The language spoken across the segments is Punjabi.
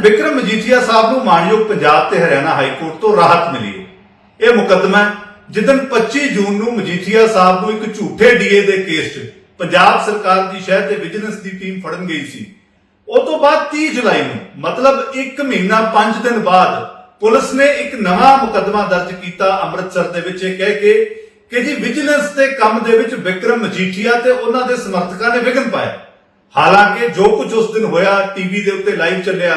ਵਿਕਰਮ ਮਜੀਠੀਆ ਸਾਹਿਬ ਨੂੰ ਮਾਨਯੋਗ ਪੰਜਾਬ ਤੇ ਹਰਿਆਣਾ ਹਾਈ ਕੋਰਟ ਤੋਂ ਰਾਹਤ ਮਿਲੀ ਹੈ। ਇਹ ਮੁਕੱਦਮਾ ਜਿੱਦਨ 25 ਜੂਨ ਨੂੰ ਮਜੀਠੀਆ ਸਾਹਿਬ ਨੂੰ ਇੱਕ ਝੂਠੇ ਡੀਏ ਦੇ ਕੇਸ 'ਚ ਪੰਜਾਬ ਸਰਕਾਰ ਦੀ ਸ਼ਹਿਰ ਤੇ ਵਿਜੀਲੈਂਸ ਦੀ ਟੀਮ ਫੜਨ ਗਈ ਸੀ। ਉਹ ਤੋਂ ਬਾਅਦ 30 ਜੁਲਾਈ ਨੂੰ, ਮਤਲਬ 1 ਮਹੀਨਾ 5 ਦਿਨ ਬਾਅਦ, ਪੁਲਿਸ ਨੇ ਇੱਕ ਨਵਾਂ ਮੁਕੱਦਮਾ ਦਰਜ ਕੀਤਾ ਅੰਮ੍ਰਿਤਸਰ ਦੇ ਵਿੱਚ। ਇਹ ਕਹਿ ਕੇ ਕਿ ਜੀ ਵਿਜੀਲੈਂਸ ਦੇ ਕੰਮ ਦੇ ਵਿੱਚ ਵਿਕਰਮ ਮਜੀਠੀਆ ਤੇ ਉਹਨਾਂ ਦੇ ਸਮਰਥਕਾਂ ਨੇ ਵਿਘਨ ਪਾਇਆ। ਹਾਲਾਂਕਿ ਜੋ ਕੁਝ ਉਸ ਦਿਨ ਹੋਇਆ, ਟੀਵੀ ਦੇ ਉੱਤੇ ਲਾਈਵ ਚੱਲਿਆ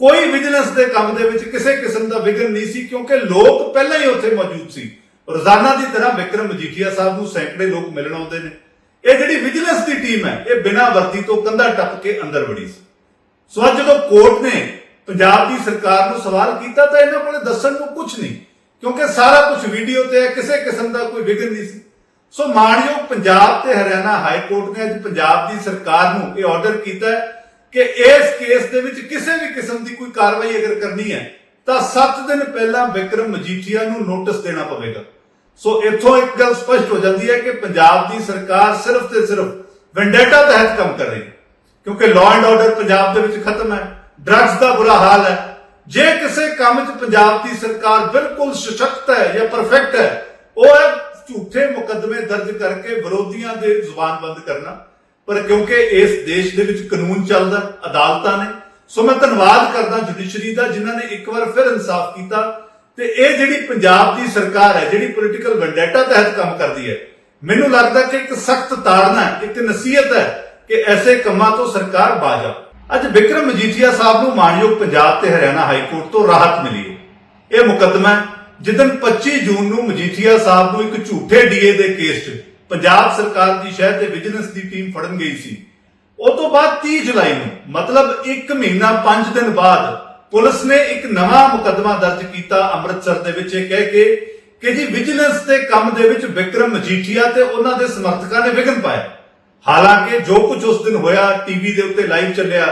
ਕੋਈ ਵਿਜੀਲੈਂਸ ਦੇ ਕੰਮ ਦੇ ਵਿੱਚ ਕਿਸੇ ਕਿਸਮ ਦਾ ਵਿਘਨ ਨਹੀਂ ਸੀ, ਕਿਉਂਕਿ ਲੋਕ ਪਹਿਲਾਂ ਹੀ ਉੱਥੇ ਮੌਜੂਦ ਸੀ। ਰੋਜ਼ਾਨਾ ਦੀ ਤਰ੍ਹਾਂ ਵਿਕਰਮ ਮਜੀਠੀਆ ਸਾਹਿਬ ਨੂੰ ਸੈਂਕੜੇ ਲੋਕ ਮਿਲਣ ਆਉਂਦੇ ਨੇ। ਇਹ ਜਿਹੜੀ ਵਿਜੀਲੈਂਸ ਦੀ ਟੀਮ ਹੈ, ਇਹ ਬਿਨਾਂ ਵਰਦੀ ਤੋਂ ਕੰਧਾ ਟੱਪ ਕੇ ਅੰਦਰ ਵੜੀ ਸੀ। ਸੋ ਅੱਜ ਜਦੋਂ ਕੋਰਟ ਨੇ ਪੰਜਾਬ ਦੀ ਸਰਕਾਰ ਨੂੰ ਸਵਾਲ ਕੀਤਾ ਤਾਂ ਇਹਨਾਂ ਕੋਲੇ ਦੱਸਣ ਨੂੰ ਕੁਝ ਨਹੀਂ, ਕਿਉਂਕਿ ਸਾਰਾ ਕੁਝ ਵੀਡੀਓ ਤੇ ਹੈ, ਕਿਸੇ ਕਿਸਮ ਦਾ ਕੋਈ ਵਿਘਨ ਨਹੀਂ ਸੀ। ਸੋ ਮਾਣਯੋਗ ਪੰਜਾਬ ਤੇ ਹਰਿਆਣਾ ਹਾਈ ਕੋਰਟ ਨੇ ਅੱਜ ਪੰਜਾਬ ਦੀ ਸਰਕਾਰ ਨੂੰ ਇਹ ਆਰਡਰ ਕੀਤਾ ਹੈ ਕਿ ਇਸ ਕੇਸ ਦੇ ਵਿੱਚ ਕਿਸੇ ਵੀ ਕਿਸਮ ਦੀ ਕੋਈ ਕਾਰਵਾਈ ਅਗਰ ਕਰਨੀ ਹੈ, ਤਾਂ 7 ਦਿਨ ਪਹਿਲਾਂ ਵਿਕਰਮ ਮਜੀਠੀਆ ਨੂੰ ਨੋਟਿਸ ਦੇਣਾ ਪਵੇਗਾ। ਸੋ ਇੱਥੋਂ ਇੱਕ ਗੱਲ ਸਪਸ਼ਟ ਹੋ ਜਾਂਦੀ ਹੈ ਕਿ ਪੰਜਾਬ ਦੀ ਸਰਕਾਰ ਸਿਰਫ ਤੇ ਸਿਰਫ ਵੈਂਡੇਟਾ ਤਹਿਤ ਕੰਮ ਕਰ ਰਹੀ ਹੈ, ਕਿਉਂਕਿ ਲਾਅ ਐਂਡ ਆਰਡਰ ਪੰਜਾਬ ਦੇ ਵਿੱਚ ਖਤਮ ਹੈ ਡਰੱਗਸ ਦਾ ਬੁਰਾ ਹਾਲ ਹੈ। ਜੇ ਕਿਸੇ ਕੰਮ 'ਚ ਪੰਜਾਬ ਦੀ ਸਰਕਾਰ ਬਿਲਕੁਲ ਸਸ਼ਕਤ ਹੈ ਜਾਂ ਪਰਫੈਕਟ ਹੈ, ਉਹ ਹੈ ਝੂਠੇ ਮੁਕੱਦਮੇ ਦਰਜ ਕਰਕੇ ਵਿਰੋਧੀਆਂ ਦੇ ਜ਼ੁਬਾਨ ਬੰਦ ਕਰਨਾ। ਪਰ ਕਿਉਂਕਿ ਇਸ ਦੇਸ਼ ਦੇ ਵਿੱਚ ਕਾਨੂੰਨ ਚੱਲਦਾ, ਅਦਾਲਤਾਂ ਨੇ, ਸੋ ਮੈਂ ਧੰਨਵਾਦ ਕਰਦਾ ਜੁਡੀਸ਼ਰੀ ਦਾ ਜਿਨ੍ਹਾਂ ਨੇ ਇੱਕ ਵਾਰ ਫਿਰ ਇਨਸਾਫ ਕੀਤਾ ਤੇ ਇਹ ਜਿਹੜੀ ਪੰਜਾਬ ਦੀ ਸਰਕਾਰ ਹੈ, ਜਿਹੜੀ ਪੋਲੀਟੀਕਲ ਵੈਂਡੇਟਾ ਤਹਿਤ ਕੰਮ ਕਰਦੀ ਹੈ, ਮੈਨੂੰ ਲੱਗਦਾ ਕਿ ਇੱਕ ਸਖਤ ਤਾੜਨਾ ਇੱਕ ਨਸੀਹਤ ਹੈ ਕਿ ਐਸੇ ਕੰਮਾਂ ਤੋਂ ਸਰਕਾਰ ਬਾਜ ਆ। ਅੱਜ ਵਿਕਰਮ ਮਜੀਠੀਆ ਸਾਹਿਬ ਨੂੰ ਮਾਨਯੋਗ ਪੰਜਾਬ ਤੇ ਹਰਿਆਣਾ ਹਾਈ ਕੋਰਟ ਤੋਂ ਰਾਹਤ ਮਿਲੀ ਹੈ। ਇਹ ਮੁਕੱਦਮਾ ਜਿੱਦਨ 25 ਜੂਨ ਨੂੰ ਮਜੀਠੀਆ ਸਾਹਿਬ ਨੂੰ ਇੱਕ ਝੂਠੇ ਡੀਏ ਦੇ ਕੇਸ 'ਚ ਪੰਜਾਬ ਸਰਕਾਰ ਦੀ ਸ਼ਹਿਰ ਤੇ ਵਿਜੀਲੈਂਸ ਦੀ ਟੀਮ ਫੜਨ ਗਈ ਸੀ। ਉਹ ਤੋਂ ਬਾਅਦ 30 ਜੁਲਾਈ ਨੂੰ, ਮਤਲਬ 1 ਮਹੀਨਾ 5 ਦਿਨ ਬਾਅਦ, ਪੁਲਿਸ ਨੇ ਇੱਕ ਨਵਾਂ ਮੁਕੱਦਮਾ ਦਰਜ ਕੀਤਾ ਅੰਮ੍ਰਿਤਸਰ ਦੇ ਵਿੱਚ। ਇਹ ਕਹਿ ਕੇ ਕਿ ਜੀ ਵਿਜੀਲੈਂਸ ਦੇ ਕੰਮ ਦੇ ਵਿੱਚ ਵਿਕਰਮ ਮਜੀਠੀਆ ਤੇ ਉਹਨਾਂ ਦੇ ਸਮਰਥਕਾਂ ਨੇ ਵਿਘਨ ਪਾਇਆ। ਹਾਲਾਂਕਿ ਜੋ ਕੁਝ ਉਸ ਦਿਨ ਹੋਇਆ, ਟੀਵੀ ਦੇ ਉੱਤੇ ਲਾਈਵ ਚੱਲਿਆ,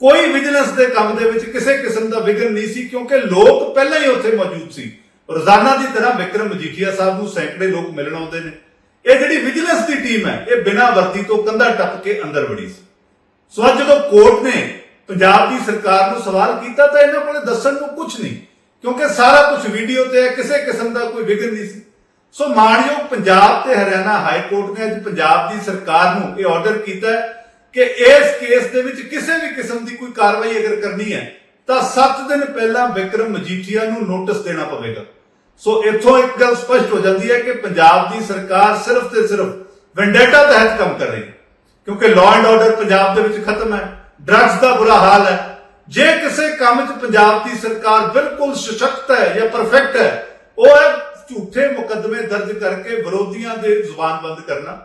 ਕੋਈ ਵਿਜੀਲੈਂਸ ਦੇ ਕੰਮ ਦੇ ਵਿੱਚ ਕਿਸੇ ਕਿਸਮ ਦਾ ਵਿਘਨ ਨਹੀਂ ਸੀ, ਕਿਉਂਕਿ ਲੋਕ ਪਹਿਲਾਂ ਹੀ ਉੱਥੇ ਮੌਜੂਦ ਸੀ। ਰੋਜ਼ਾਨਾ ਦੀ ਤਰ੍ਹਾਂ ਵਿਕਰਮ ਮਜੀਠੀਆ ਸਾਹਿਬ ਨੂੰ ਸੈਂਕੜੇ ਲੋਕ ਮਿਲਣ ਆਉਂਦੇ ਨੇ। ਇਹ ਜਿਹੜੀ ਵਿਜੀਲੈਂਸ ਦੀ ਟੀਮ ਹੈ, ਇਹ ਬਿਨਾਂ ਵਰਦੀ ਤੋਂ ਕੰਧਾ ਟੱਪ ਕੇ ਅੰਦਰ ਵੜੀ ਸੀ। ਸੋ ਅੱਜ ਜਦੋਂ ਕੋਰਟ ਨੇ ਪੰਜਾਬ ਦੀ ਸਰਕਾਰ ਨੂੰ ਸਵਾਲ ਕੀਤਾ ਤਾਂ ਇਹਨਾਂ ਕੋਲ ਦੱਸਣ ਨੂੰ ਕੁਝ ਨਹੀਂ, ਕਿਉਂਕਿ ਸਾਰਾ ਕੁਝ ਵੀਡੀਓ ਤੇ ਹੈ, ਕਿਸੇ ਕਿਸਮ ਦਾ ਕੋਈ ਵਿਘਨ ਨਹੀਂ ਸੀ। ਸੋ ਮਾਣਯੋਗ ਪੰਜਾਬ ਤੇ ਹਰਿਆਣਾ ਹਾਈ ਕੋਰਟ ਨੇ ਅੱਜ ਪੰਜਾਬ ਦੀ ਸਰਕਾਰ ਨੂੰ ਇਹ ਆਰਡਰ ਕੀਤਾ ਹੈ ਕਿ ਇਸ ਕੇਸ ਦੇ ਵਿੱਚ ਕਿਸੇ ਵੀ ਕਿਸਮ ਦੀ ਕੋਈ ਕਾਰਵਾਈ ਅਗਰ ਕਰਨੀ ਹੈ, ਤਾਂ 7 ਦਿਨ ਪਹਿਲਾਂ ਵਿਕਰਮ ਮਜੀਠੀਆ ਨੂੰ ਨੋਟਿਸ ਦੇਣਾ ਪਵੇਗਾ। ਸੋ ਇੱਥੋਂ ਇੱਕ ਗੱਲ ਸਪਸ਼ਟ ਹੋ ਜਾਂਦੀ ਹੈ ਕਿ ਪੰਜਾਬ ਦੀ ਸਰਕਾਰ ਸਿਰਫ ਤੇ ਸਿਰਫ ਵੈਂਡੇਟਾ ਤਹਿਤ ਕੰਮ ਕਰ ਰਹੀ ਹੈ। ਕਿਉਂਕਿ ਲਾਅ ਐਂਡ ਆਰਡਰ ਪੰਜਾਬ ਦੇ ਵਿੱਚ ਖਤਮ ਹੈ ਡਰੱਗਸ ਦਾ ਬੁਰਾ ਹਾਲ ਹੈ। ਜੇ ਕਿਸੇ ਕੰਮ 'ਚ ਪੰਜਾਬ ਦੀ ਸਰਕਾਰ ਬਿਲਕੁਲ ਸਸ਼ਕਤ ਹੈ ਜਾਂ ਪਰਫੈਕਟ ਹੈ, ਉਹ ਹੈ ਝੂਠੇ ਮੁਕੱਦਮੇ ਦਰਜ ਕਰਕੇ ਵਿਰੋਧੀਆਂ ਦੇ ਜ਼ੁਬਾਨ ਬੰਦ ਕਰਨਾ।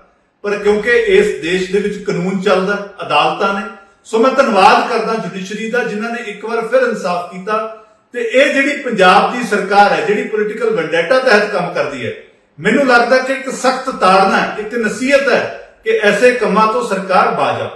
ਪਰ ਕਿਉਂਕਿ ਇਸ ਦੇਸ਼ ਦੇ ਵਿੱਚ ਕਾਨੂੰਨ ਚੱਲਦਾ, ਅਦਾਲਤਾਂ ਨੇ, ਸੋ ਮੈਂ ਧੰਨਵਾਦ ਕਰਦਾ ਜੁਡੀਸ਼ਰੀ ਦਾ ਜਿਨ੍ਹਾਂ ਨੇ ਇੱਕ ਵਾਰ ਫਿਰ ਇਨਸਾਫ ਕੀਤਾ। ਤੇ ਇਹ ਜਿਹੜੀ ਪੰਜਾਬ ਦੀ ਸਰਕਾਰ ਹੈ, ਜਿਹੜੀ ਪੋਲੀਟੀਕਲ ਵੈਂਡੇਟਾ ਤਹਿਤ ਕੰਮ ਕਰਦੀ ਹੈ, ਮੈਨੂੰ ਲੱਗਦਾ ਕਿ ਇੱਕ ਸਖਤ ਤਾੜਨਾ, ਇੱਕ ਨਸੀਹਤ ਹੈ ਕਿ ਐਸੇ ਕੰਮਾਂ ਤੋਂ ਸਰਕਾਰ ਬਾਜ ਆ।